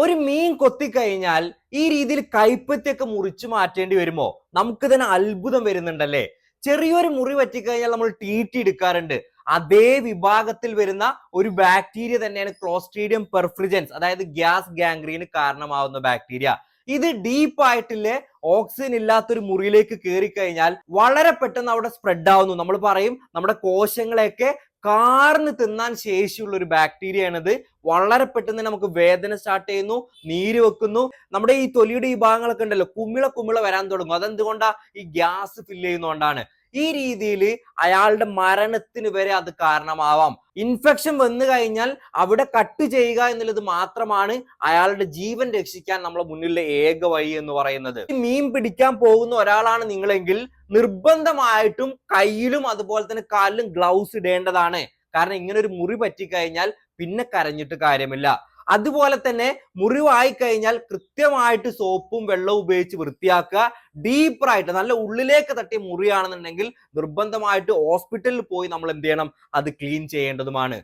ഒരു മീൻ കൊത്തിക്കഴിഞ്ഞാൽ ഈ രീതിയിൽ കൈപ്പത്തിയൊക്കെ മുറിച്ചു മാറ്റേണ്ടി വരുമോ? നമുക്ക് തന്നെ അത്ഭുതം വരുന്നുണ്ടല്ലേ? ചെറിയൊരു മുറി പറ്റിക്കഴിഞ്ഞാൽ നമ്മൾ ടീറ്റി എടുക്കാറുണ്ട്. അതേ വിഭാഗത്തിൽ വരുന്ന ഒരു ബാക്ടീരിയ തന്നെയാണ് ക്ലോസ്ട്രീഡിയം പെർഫ്രിജൻസ് അതായത് ഗ്യാസ് ഗാംഗ്രീന് കാരണമാവുന്ന ബാക്ടീരിയ ഇത് ഡീപ്പ് ആയിട്ടില്ലേ ഓക്സിജൻ ഇല്ലാത്തൊരു മുറിയിലേക്ക് കയറി കഴിഞ്ഞാൽ വളരെ പെട്ടെന്ന് അവിടെ സ്പ്രെഡ് ആവുന്നു. നമ്മൾ പറയും നമ്മുടെ കോശങ്ങളെയൊക്കെ കാർന്ന് തിന്നാൻ ശേഷിയുള്ള ഒരു ബാക്ടീരിയ ആണത്. വളരെ പെട്ടെന്ന് നമുക്ക് വേദന സ്റ്റാർട്ട് ചെയ്യുന്നു നീര് വെക്കുന്നു. നമ്മുടെ ഈ തൊലിയുടെ ഈ ഭാഗങ്ങളൊക്കെ ഉണ്ടല്ലോ കുമിള കുമിള വരാൻ തുടങ്ങും. അതെന്തുകൊണ്ടാ? ഈ ഗ്യാസ് ഫില്ല് ചെയ്യുന്നതുകൊണ്ടാണ്. ഈ രീതിയിൽ അയാളുടെ മരണത്തിന് വരെ അത് കാരണമാവാം. ഇൻഫെക്ഷൻ വന്നു കഴിഞ്ഞാൽ അവിടെ കട്ട് ചെയ്യുക എന്നുള്ളത് മാത്രമാണ് അയാളുടെ ജീവൻ രക്ഷിക്കാൻ നമ്മളെ മുന്നിലെ ഏക വഴി എന്ന് പറയുന്നത്. മീൻ പിടിക്കാൻ പോകുന്ന ഒരാളാണ് നിങ്ങളെങ്കിൽ നിർബന്ധമായിട്ടും കയ്യിലും അതുപോലെ തന്നെ കാലിലും ഗ്ലൗസ് ഇടേണ്ടതാണ്. കാരണം ഇങ്ങനെ ഒരു മുറി പറ്റിക്കഴിഞ്ഞാൽ പിന്നെ കരഞ്ഞിട്ട് കാര്യമില്ല. അതുപോലെ തന്നെ മുറിവായി കഴിഞ്ഞാൽ കൃത്യമായിട്ട് സോപ്പും വെള്ളവും ഉപയോഗിച്ച് വൃത്തിയാക്കുക. ഡീപ്പറായിട്ട് നല്ല ഉള്ളിലേക്ക് തട്ടിയ മുറിയാണെന്നുണ്ടെങ്കിൽ നിർബന്ധമായിട്ട് ഹോസ്പിറ്റലിൽ പോയി നമ്മൾ എന്ത് ചെയ്യണം? അത് ക്ലീൻ ചെയ്യേണ്ടതുമാണ്.